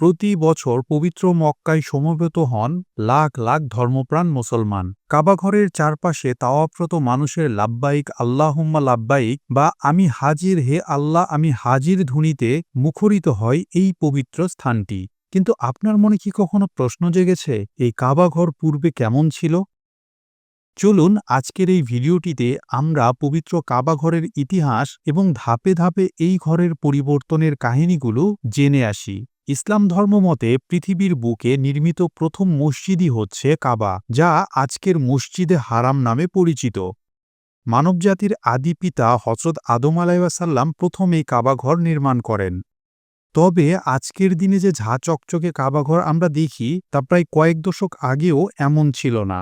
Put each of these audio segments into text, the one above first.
প্রতি বছর পবিত্র মক্কায় সমবেত হন লাখ লাখ ধর্মপ্রাণ মুসলমান। কাবাঘরের চারপাশে তাওয়াপ্রত মানুষের লাব্বাইক, আল্লাহুম্মা লাব্বাইক বা আমি হাজির, হে আল্লাহ, আমি হাজির ধ্বনিতে মুখরিত হয় এই পবিত্র স্থানটি। কিন্তু আপনার মনে কি কখনো প্রশ্ন জেগেছে, এই কাবাঘর পূর্বে কেমন ছিল? চলুন আজকের এই ভিডিওটিতে আমরা পবিত্র কাবাঘরের ইতিহাস এবং ধাপে ধাপে এই ঘরের পরিবর্তনের কাহিনীগুলো জেনে আসি। ইসলাম ধর্ম মতে পৃথিবীর বুকে নির্মিত প্রথম মসজিদই হচ্ছে কাবা, যা আজকের মসজিদে হারাম নামে পরিচিত। মানবজাতির আদি পিতা হজরত আদম আলাইসাল্লাম প্রথম এই কাবাঘর নির্মাণ করেন। তবে আজকের দিনে যে ঝা চকচকে কাবাঘর আমরা দেখি, তা প্রায় কয়েক দশক আগেও এমন ছিল না।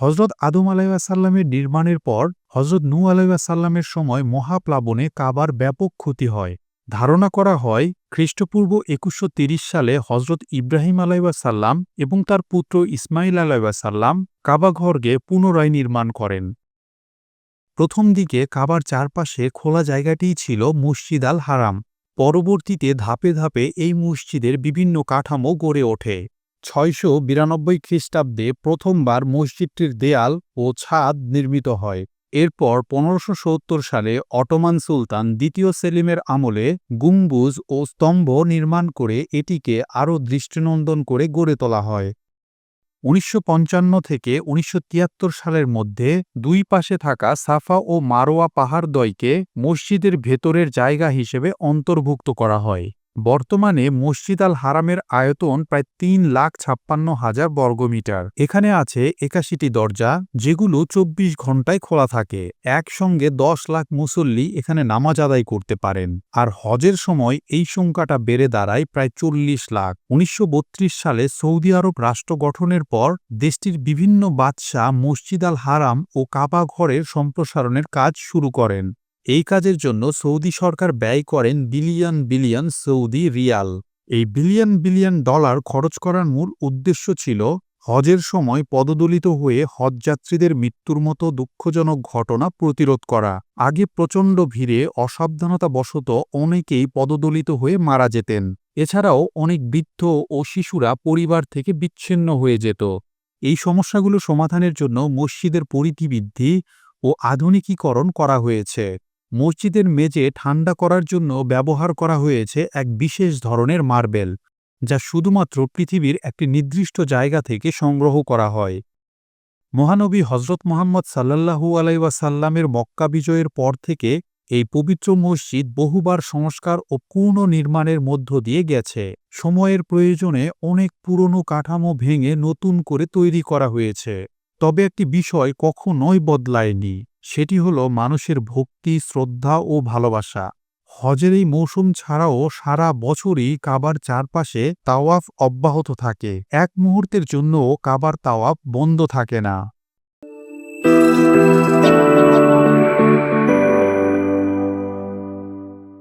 হজরত আদম আলাইসাল্লামের নির্মাণের পর হজরত নূ আলাইসাল্লামের সময় মহাপ্লাবনে কাবার ব্যাপক ক্ষতি হয়। ধারণা করা হয়, খ্রিস্টপূর্ব একুশশো সালে হজরত ইব্রাহিম আলাইসাল্লাম এবং তার পুত্র ইসমাইল আলাইসাল্লাম কাবাঘরকে পুনরায় নির্মাণ করেন। প্রথম দিকে কাবার চারপাশে খোলা জায়গাটিই ছিল মসজিদ আল হারাম। পরবর্তীতে ধাপে ধাপে এই মসজিদের বিভিন্ন কাঠামো গড়ে ওঠে। ছয়শো বিরানব্বই খ্রিস্টাব্দে প্রথমবার মসজিদটির দেয়াল ও ছাদ নির্মিত হয়। এরপর পনেরোশো সালে অটোমান সুলতান দ্বিতীয় সেলিমের আমলে গুম্বুজ ও স্তম্ভ নির্মাণ করে এটিকে আরও দৃষ্টিনন্দন করে গড়ে তোলা হয়। উনিশশো পঞ্চান্ন থেকে উনিশশো তিয়াত্তর সালের মধ্যে দুই পাশে থাকা সাফা ও মারোয়া পাহাড়দ্বয়কে মসজিদের ভেতরের জায়গা হিসেবে অন্তর্ভুক্ত করা হয়। বর্তমানে মসজিদ আল হারামের আয়তন প্রায় তিন লাখ ছাপ্পান্ন হাজার বর্গমিটার এখানে আছে একাশিটি দরজা, যেগুলো চব্বিশ ঘন্টায় খোলা থাকে। একসঙ্গে দশ লাখ মুসল্লি এখানে নামাজ আদায় করতে পারেন। আর হজের সময় এই সংখ্যাটা বেড়ে দাঁড়ায় প্রায় চল্লিশ লাখ। উনিশশো বত্রিশ সালে সৌদি আরব রাষ্ট্র গঠনের পর দেশটির বিভিন্ন বাদশাহ মসজিদ আল হারাম ও কাবা ঘরের সম্প্রসারণের কাজ শুরু করেন। এই কাজের জন্য সৌদি সরকার ব্যয় করেন বিলিয়ন বিলিয়ন সৌদি রিয়াল। এই বিলিয়ন বিলিয়ন ডলার খরচ করার মূল উদ্দেশ্য ছিল হজের সময় পদদলিত হয়ে হজযাত্রীদের মৃত্যুর মতো দুঃখজনক ঘটনা প্রতিরোধ করা। আগে প্রচণ্ড ভিড়ে অসাবধানতাবশত অনেকেই পদদলিত হয়ে মারা যেতেন। এছাড়াও অনেক বৃদ্ধ ও শিশুরা পরিবার থেকে বিচ্ছিন্ন হয়ে যেত। এই সমস্যাগুলো সমাধানের জন্য মসজিদের পরিধি বৃদ্ধি ও আধুনিকীকরণ করা হয়েছে। মসজিদের মেজে ঠান্ডা করার জন্য ব্যবহার করা হয়েছে এক বিশেষ ধরনের মার্বেল, যা শুধুমাত্র পৃথিবীর একটি নির্দিষ্ট জায়গা থেকে সংগ্রহ করা হয়। মহানবী হজরত মোহাম্মদ সাল্লাহু আলাইসাল্লামের মক্কা বিজয়ের পর থেকে এই পবিত্র মসজিদ বহুবার সংস্কার ও পুনর্নির্মাণের মধ্য দিয়ে গেছে। সময়ের প্রয়োজনে অনেক পুরনো কাঠামো ভেঙে নতুন করে তৈরি করা হয়েছে, তবে একটি বিষয় কখনোই বদলায়নি। সেটি হল মানুষের ভক্তি, শ্রদ্ধা ও ভালোবাসা। হজের এই মৌসুম ছাড়াও সারা বছরই কাবার চারপাশে তাওয়াফ অব্যাহত থাকে। এক মুহূর্তের জন্যও কাবার তাওয়াফ বন্ধ থাকে না।